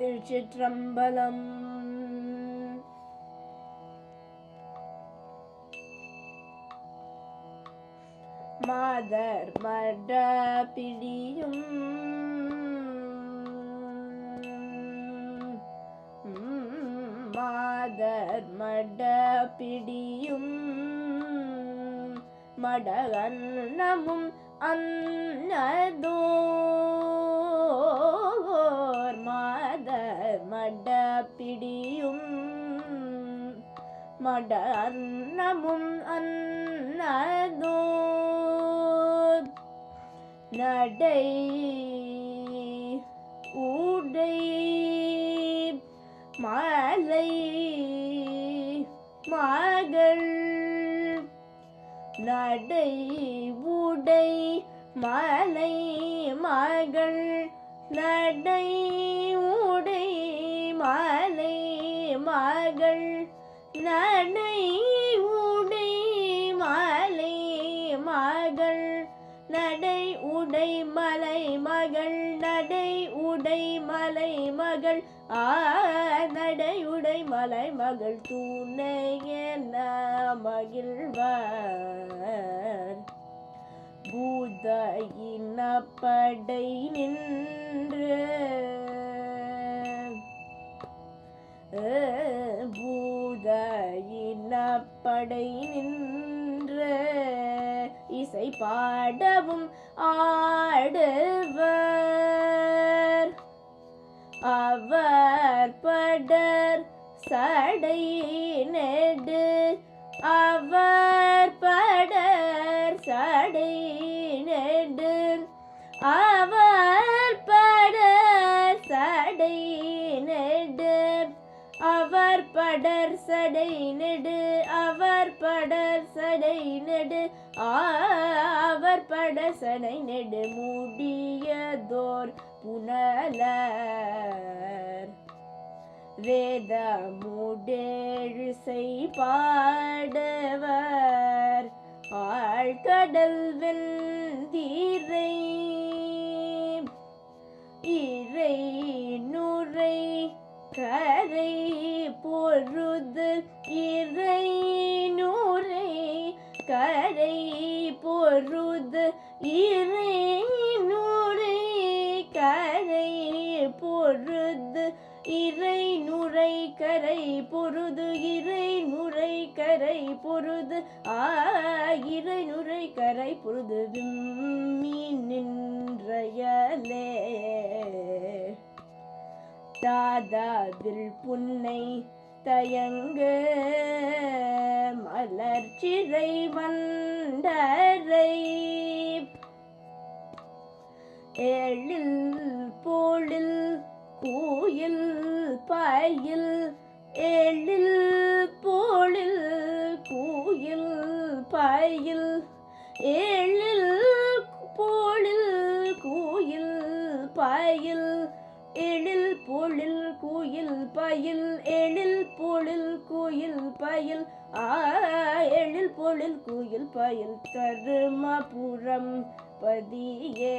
Thiruchitrambalam mother മട പിടിയും. Mother മട പിടിയും. അന്നതോ மட அன்னமும் அன்னதோர் நடை உடை மாலை மகள். நடை உடை மலை மகள். நடை உடை மாலை மகள் மலை மகள் நடை உடை மலை மகள் ஆ நடை உடை மலை மகள் துணை என மகிழ்வார். பூத இனப்படை நின்று பூத இனப்படை நின்று இசை பாடவும் ஆடுவர். அவர் படர் சடை நெடு. அவர் படர் சடை நெடு. அவர் படர் சடை நெடு. அவர் படர் சடை நெடு. அவர் படர் சடை நெடு. ஆவர் படசனை நெடுமுடியதோர் புனலர். வேத முடேழிசை பாடவர் ஆழ்கடல் வெந்தீரை. இறை நுரை கரை பொருது இறை பொருது இறை நுரை கரை பொருது இறை நுரை கரை பொருது இறை நுரை கரை பொருது ஆ இறை நுரை கரை பொருது விம்மி நின்றயலே. தாதாவில் புன்னை தயங்க மலர்ச்சிறை வண்டரை எழில் பொழில் கோயில் பயில். எழில் பொழில் கோயில் பயில். எழில் பொழில் கோயில் பயில். எழில் பொழில் கோயில் பயில். எழில் பொழில் கோயில் பயில். எழில் பொழில் குயில் பயில் தருமபுரம் பதியே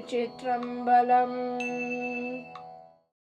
विचित्रं बलम्।